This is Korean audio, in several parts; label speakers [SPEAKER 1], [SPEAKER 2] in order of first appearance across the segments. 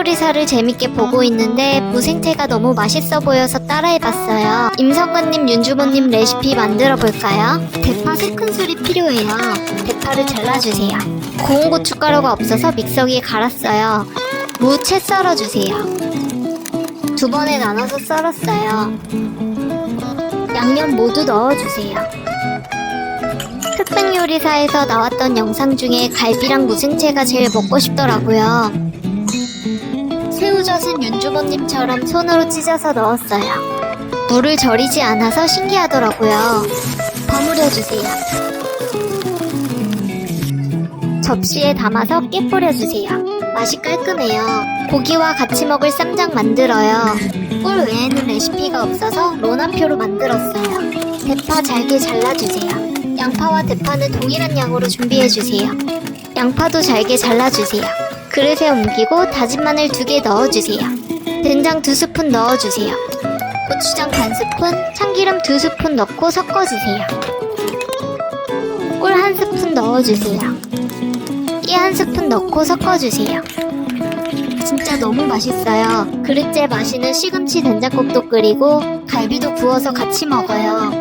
[SPEAKER 1] 요리사를 재밌게 보고 있는데 무생채가 너무 맛있어 보여서 따라해봤어요. 임성근님, 윤주모님 레시피 만들어 볼까요? 대파 3큰술이 필요해요. 대파를 잘라주세요. 고운 고춧가루가 없어서 믹서기에 갈았어요. 무 채 썰어주세요. 두 번에 나눠서 썰었어요. 양념 모두 넣어주세요. 흑백 요리사에서 나왔던 영상 중에 갈비랑 무생채가 제일 먹고 싶더라고요. 새우젓은 윤주모님처럼 손으로 찢어서 넣었어요. 물을 절이지 않아서 신기하더라고요. 버무려주세요. 접시에 담아서 깨 뿌려주세요. 맛이 깔끔해요. 고기와 같이 먹을 쌈장 만들어요. 꿀 외에는 레시피가 없어서 로나표로 만들었어요. 대파 잘게 잘라주세요. 양파와 대파는 동일한 양으로 준비해주세요. 양파도 잘게 잘라주세요. 그릇에 옮기고 다진 마늘 두개 넣어주세요. 된장 두 스푼 넣어주세요. 고추장 반 스푼, 참기름 두 스푼 넣고 섞어주세요. 꿀한 스푼 넣어주세요. 깨한 스푼 넣고 섞어주세요. 진짜 너무 맛있어요. 그릇째 마시는 시금치 된장국도 끓이고 갈비도 구워서 같이 먹어요.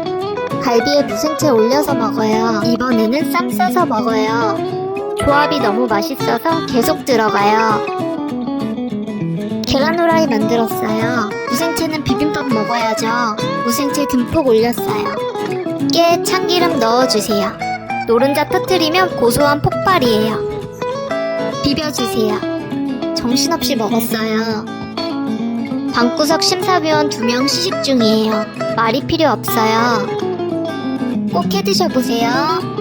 [SPEAKER 1] 갈비에 무생채 올려서 먹어요. 이번에는 쌈 싸서 먹어요. 조합이 너무 맛있어서 계속 들어가요. 계란 후라이 만들었어요. 무생채는 비빔밥 먹어야죠. 무생채 듬뿍 올렸어요. 깨 참기름 넣어주세요. 노른자 터트리면 고소한 폭발이에요. 비벼주세요. 정신없이 먹었어요. 방구석 심사위원 두 명 시식 중이에요. 말이 필요 없어요. 꼭 해 드셔보세요.